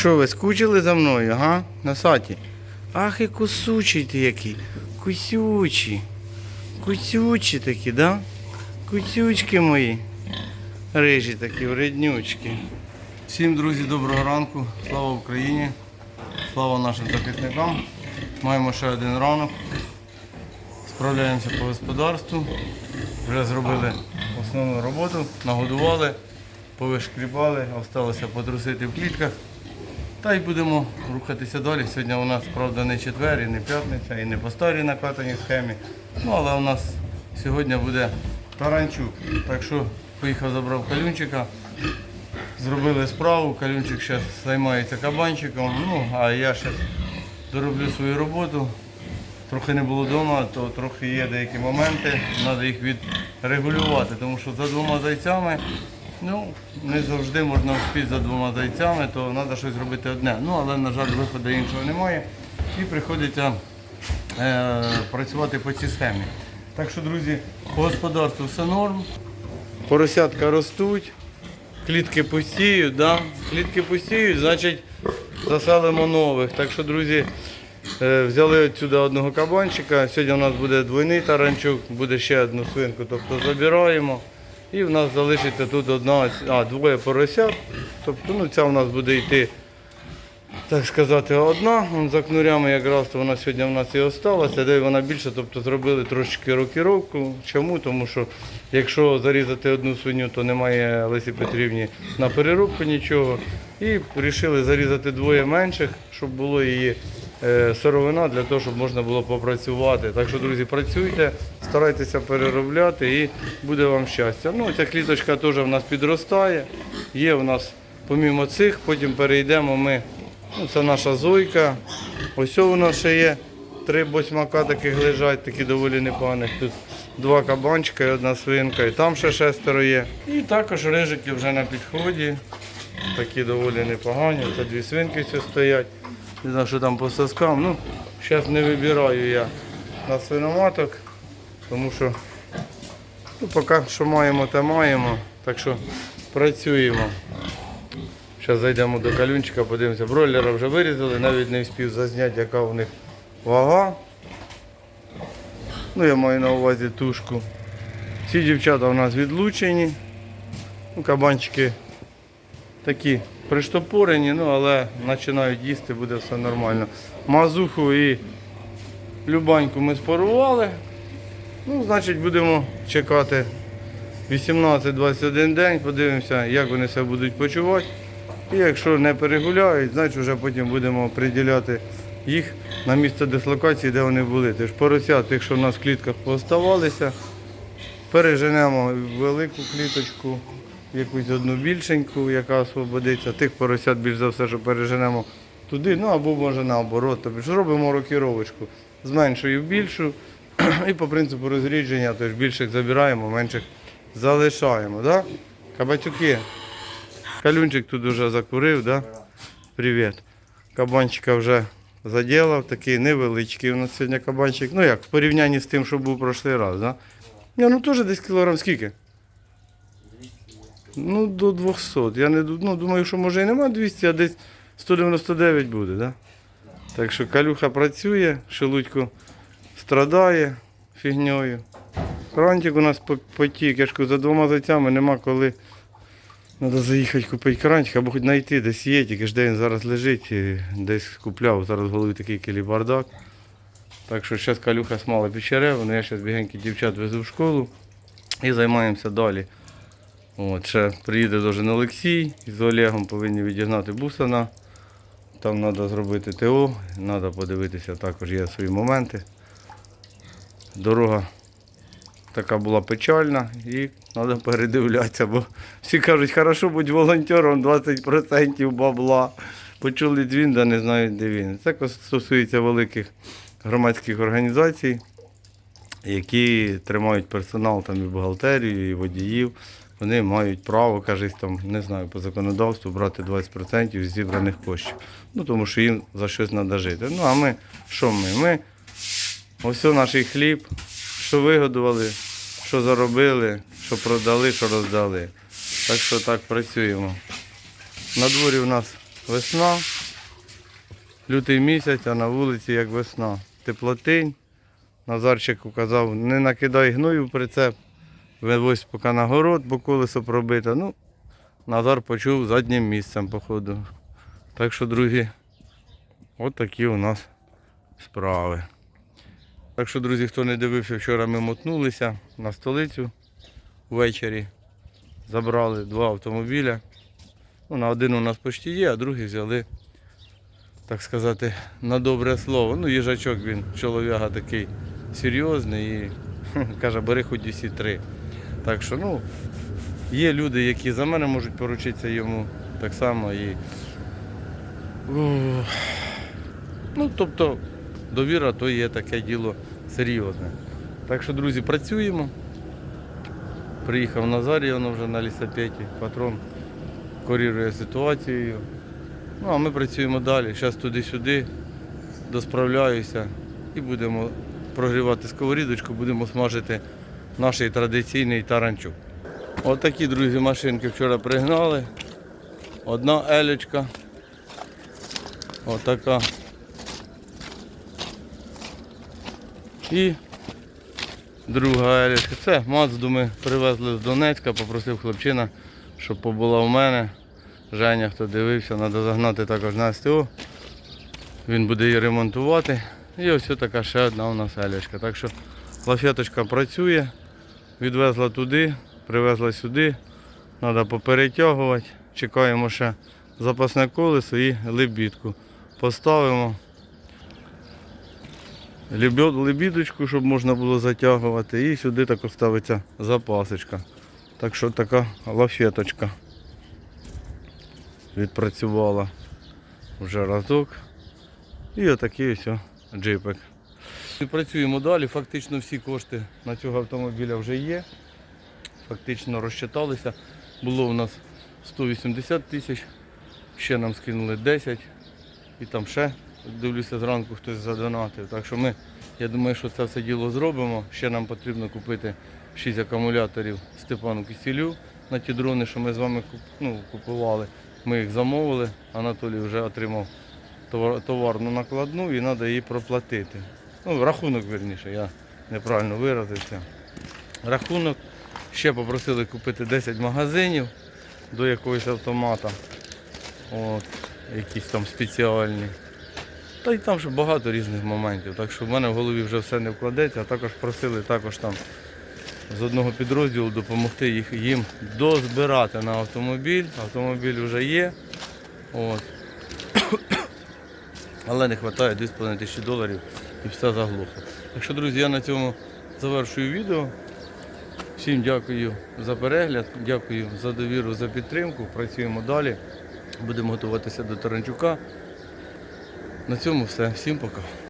Що ви скучили за мною, га? На саті? Ах і кусучий ти який. Кусючий. Кусючі такі, да? Кусючки мої. Рижі такі, вреднючки. Всім, друзі, доброго ранку. Слава Україні. Слава нашим захисникам. Маємо ще один ранок. Справляємося по господарству. Вже зробили основну роботу, нагодували, повишкрібали, осталося потрусити в клітках. Та й будемо рухатися далі. Сьогодні у нас, правда, не четвер, і не п'ятниця, і не по старій накатаній схемі. Ну, але у нас сьогодні буде таранчук. Так що поїхав, забрав калюнчика, зробили справу, калюнчик зараз займається кабанчиком. Ну, а я зараз дороблю свою роботу. Трохи не було вдома, то трохи є деякі моменти, треба їх відрегулювати, тому що за двома зайцями ну, не завжди можна вспіти за двома зайцями, то треба щось робити одне. Ну, але, на жаль, виходу іншого немає. І приходиться е, працювати по цій схемі. Так що, друзі, по господарству все норм. Поросятка ростуть, клітки пустіють, да? клітки пустіють, значить заселимо нових. Так що, друзі, е, взяли відсюди одного кабанчика. Сьогодні у нас буде двойний таранчук, буде ще одну свинку, тобто забираємо. І в нас залишиться тут одна, а, двоє поросят. Тобто ну, ця у нас буде йти, так сказати, одна. Вон за кнурями якраз то вона сьогодні в нас і осталася, де вона більше, тобто зробили трошечки рокіровку. Чому? Тому що якщо зарізати одну свиню, то немає Лесі Петрівні на переробку нічого. І вирішили зарізати двоє менших, щоб було її сировина для того, щоб можна було попрацювати. Так що, друзі, працюйте, старайтеся переробляти і буде вам щастя. Ну, ця кліточка теж в нас підростає. Є в нас помімо цих, потім перейдемо ми. Ну, це наша зойка. Ось у нас ще є. Три босьмака таких лежать, такі доволі непоганих. Тут два кабанчика і одна свинка, і там ще шестеро є. І також рижики вже на підході. Такі доволі непогані. Це дві свинки все стоять. Не знаю, що там по соскам. Ну, зараз не вибираю я на свиноматок, тому що ну, поки що маємо, те маємо. Так що працюємо. Зараз зайдемо до калюнчика, подивимося. Бройлера вже вирізали, навіть не встиг зазняти, яка у них вага. Ну, я маю на увазі тушку. Ці дівчата у нас відлучені. Ну, кабанчики такі приштопорені, ну, але починають їсти, буде все нормально. Мазуху і любаньку ми спарували. Ну, значить, будемо чекати 18-21 день, подивимося, як вони себе будуть почувати. І якщо не перегуляють, значить вже потім будемо приділяти їх на місце дислокації, де вони були. Тож поросят, тих, що в нас в клітках пооставалися, переженемо велику кліточку, якусь одну більшеньку, яка освободиться. Тих поросят більш за все, що переженемо туди, ну або може наоборот. Тобто ж робимо рокіровочку з меншої в більшу. І по принципу розрідження, тож більших забираємо, менших залишаємо. Да? Кабатюки. Калюнчик тут вже закурив, да? Привіт. Кабанчика вже заділав, такий невеличкий у нас сьогодні кабанчик. Ну як, в порівнянні з тим, що був прошлий раз, да? Ну теж десь кілограм скільки? Ну, до 200. Я не ну, думаю, що може і нема 200, а десь 199 буде, да? Так що калюха працює, шелудько страдає фігньою. Крантик у нас потік, я ж кажу, за двома зайцями нема коли. Треба заїхати купити крантик або хоч знайти, десь є, тільки ж де він зараз лежить, і десь купляв. Зараз в голові такий кілібардак. Так що зараз калюха смала печеревину, я зараз бігенькі дівчат везу в школу і займаємося далі. От, ще приїде дуже Олексій з Олегом повинні відігнати бусана. Там треба зробити ТО, треба подивитися, також є свої моменти. Дорога така була печальна і треба передивлятися, бо всі кажуть, хорошо будь волонтером 20% бабла. Почули дзвін, да не знають, де він. Це стосується великих громадських організацій, які тримають персонал там і бухгалтерію, і водіїв. Вони мають право, кажуть, там, не знаю, по законодавству брати 20% зібраних коштів. Ну, тому що їм за щось треба жити. Ну, а ми, що ми? Ми ось наш хліб, що вигодували, що заробили, що продали, що роздали. Так що так працюємо. На дворі у нас весна. Лютий місяць, а на вулиці як весна. Теплотинь. Назарчик указав, не накидай гною в прицеп. Вивозь поки на город, бо колесо пробите. Ну, Назар почув заднім місцем, походу. Так що, друзі, от такі у нас справи. Так що, друзі, хто не дивився, вчора ми мотнулися на столицю ввечері. Забрали два автомобіля. Ну, на один у нас почти є, а другий взяли, так сказати, на добре слово. Ну, їжачок він, чолов'яга такий серйозний і каже, бери хоч усі три. Так що, ну, є люди, які за мене можуть поручитися йому так само. І... Ну, тобто, довіра то є таке діло серйозне. Так що, друзі, працюємо. Приїхав Назарій, воно вже на лісопеті, патрон корірує ситуацію. Ну, а ми працюємо далі. Зараз туди-сюди досправляюся і будемо прогрівати сковорідочку, будемо смажити наш традиційний таранчук. Отакі, друзі, машинки вчора пригнали. Одна елечка. Отака. І друга елечка. Це Мацду ми привезли з Донецька, попросив хлопчина, щоб побула в мене. Женя, хто дивився, треба загнати також на СТО. Він буде її ремонтувати. І ось така ще одна у нас елечка. Так що лафеточка працює, відвезла туди, привезла сюди. Треба поперетягувати. Чекаємо ще запасне колесо і лебідку. Поставимо лебід- лебідочку, щоб можна було затягувати. І сюди також ставиться запасочка. Так що така лафеточка відпрацювала вже разок. І отакий ось джипик. Працюємо далі. Фактично всі кошти на цього автомобіля вже є. Фактично розчиталися. Було у нас 180 тисяч, ще нам скинули 10 і там ще, дивлюся, зранку хтось задонатив. Так що ми, я думаю, що це все діло зробимо. Ще нам потрібно купити 6 акумуляторів Степану Кисілю на ті дрони, що ми з вами ну, купували. Ми їх замовили, Анатолій вже отримав товар- товарну накладну і треба її проплатити. Ну, рахунок верніше, я неправильно виразився. Рахунок. Ще попросили купити 10 магазинів до якогось автомата. От, якісь там спеціальні. Та й там ще багато різних моментів. Так що в мене в голові вже все не вкладеться, а також просили також там з одного підрозділу допомогти їх, їм дозбирати на автомобіль. Автомобіль вже є. От. Але не вистачає 2,5 тисячі доларів і все заглохло. Так що, друзі, я на цьому завершую відео. Всім дякую за перегляд, дякую за довіру, за підтримку. Працюємо далі. Будемо готуватися до Таранчука. На цьому все. Всім пока.